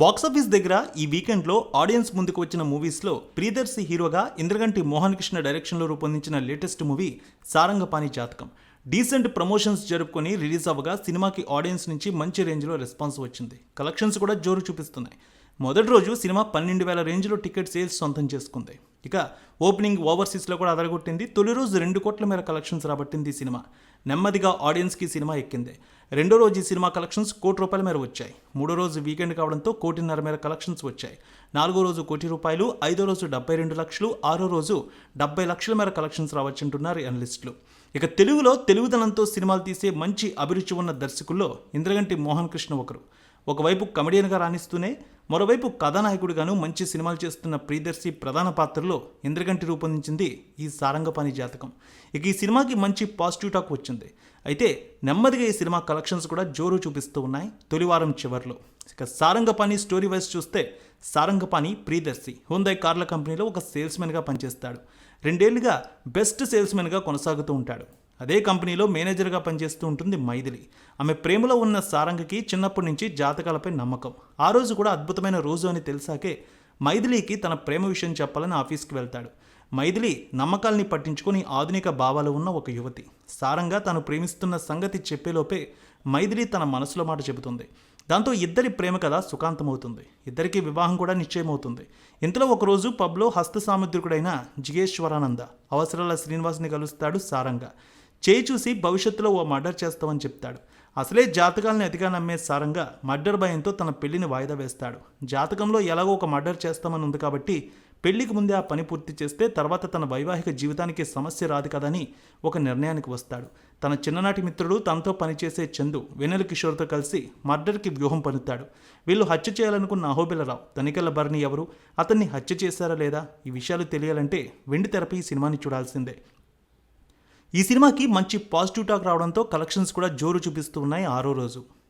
Box office దగ్గర ఈ వీకెండ్లో ఆడియన్స్ ముందుకు వచ్చిన మూవీస్లో ప్రియదర్శి హీరోగా ఇంద్రగంటి మోహన్ కృష్ణ డైరెక్షన్లో రూపొందించిన latest movie Sarangapani Jathakam. Decent promotions జరుపుకొని రిలీజ్ అవ్వగా సినిమాకి ఆడియన్స్ నుంచి మంచి రేంజ్లో రెస్పాన్స్ వచ్చింది. కలెక్షన్స్ కూడా జోరు చూపిస్తున్నాయి. మొదటి రోజు సినిమా పన్నెండు వేల రేంజ్లో టికెట్ సేల్స్ సొంతం చేసుకుంది. ఇక ఓపెనింగ్ ఓవర్సీస్లో కూడా అదరగొట్టింది. తొలి రోజు రెండు కోట్ల మేర కలెక్షన్స్ రాబట్టింది ఈ సినిమా. నెమ్మదిగా ఆడియన్స్కి సినిమా ఎక్కింది. రెండో రోజు ఈ సినిమా కలెక్షన్స్ కోటి రూపాయల మేర వచ్చాయి. మూడో రోజు వీకెండ్ కావడంతో కోటిన్నర మేర కలెక్షన్స్ వచ్చాయి. నాలుగో రోజు కోటి రూపాయలు ఐదో రోజు డెబ్బై రెండు లక్షలు ఆరో రోజు డెబ్బై లక్షల మేర కలెక్షన్స్ రావచ్చంటున్నారు అనలిస్టులు ఇక తెలుగులో తెలుగుదనంతో సినిమాలు తీసే మంచి అభిరుచి ఉన్న దర్శకుల్లో ఇంద్రగంటి మోహన్ కృష్ణ ఒకరు. ఒకవైపు కమెడియన్గా రాణిస్తూనే మరోవైపు కథానాయకుడిగాను మంచి సినిమాలు చేస్తున్న ప్రియదర్శి ప్రధాన పాత్రలో ఇంద్రగంటి రూపొందించింది ఈ సారంగపాణి జాతకం. ఇక ఈ సినిమాకి మంచి పాజిటివ్ టాక్ వచ్చింది. అయితే నెమ్మదిగా ఈ సినిమా కలెక్షన్స్ కూడా జోరు చూపిస్తూ ఉన్నాయి తొలివారం చివర్లో. ఇక సారంగపాణి స్టోరీ వైజ్ చూస్తే సారంగపాణి ప్రియదర్శి హుందాయ్ కార్ల కంపెనీలో ఒక సేల్స్మెన్గా పనిచేస్తాడు. రెండేళ్ళుగా బెస్ట్ సేల్స్మెన్గా కొనసాగుతూ ఉంటాడు. అదే కంపెనీలో మేనేజర్గా పనిచేస్తూ ఉంటుంది మైథిలి. ఆమె ప్రేమలో ఉన్న సారంగకి చిన్నప్పటి నుంచి జాతకాలపై నమ్మకం. ఆ రోజు కూడా అద్భుతమైన రోజు అని తెలిసాకే మైథిలికి తన ప్రేమ విషయం చెప్పాలని ఆఫీస్కి వెళ్తాడు. మైథిలి నమ్మకాల్ని పట్టించుకొని ఆధునిక భావాలు ఉన్న ఒక యువతి. సారంగా తాను ప్రేమిస్తున్న సంగతి చెప్పేలోపే మైథిలి తన మనసులో మాట చెబుతుంది. దాంతో ఇద్దరి ప్రేమ కథ సుఖాంతమవుతుంది. ఇద్దరికీ వివాహం కూడా నిశ్చయమవుతుంది. ఇంతలో ఒకరోజు పబ్లో హస్త సాముద్రికుడైన జిగేశ్వరానంద అవసరాల శ్రీనివాస్ని కలుస్తాడు సారంగా. చేయి చూసి భవిష్యత్తులో ఓ మర్డర్ చేస్తామని చెప్తాడు. అసలే జాతకాలను అతిగా నమ్మే సారంగా మర్డర్ భయంతో తన పెళ్ళిని వాయిదా వేస్తాడు. జాతకంలో ఎలాగో ఒక మర్డర్ చేస్తామని ఉంది కాబట్టి పెళ్ళికి ముందే ఆ పని పూర్తి చేస్తే తర్వాత తన వైవాహిక జీవితానికి సమస్య రాదు కదని ఒక నిర్ణయానికి వస్తాడు. తన చిన్ననాటి మిత్రుడు తనతో పనిచేసే చందు వెన్నెల కిషోర్తో కలిసి మర్డర్కి వ్యూహం పన్నుతాడు. వీళ్ళు హత్య చేయాలనుకున్న అహోబిలరావు తనికెళ్ళ భరణి ఎవరు? అతన్ని హత్య చేశారా లేదా? ఈ విషయాలు తెలియాలంటే వెండి తెరపై ఈ సినిమాని చూడాల్సిందే. ఈ సినిమాకి మంచి పాజిటివ్ టాక్ రావడంతో కలెక్షన్స్ కూడా జోరు చూపిస్తూ ఉన్నాయి ఆరో రోజు.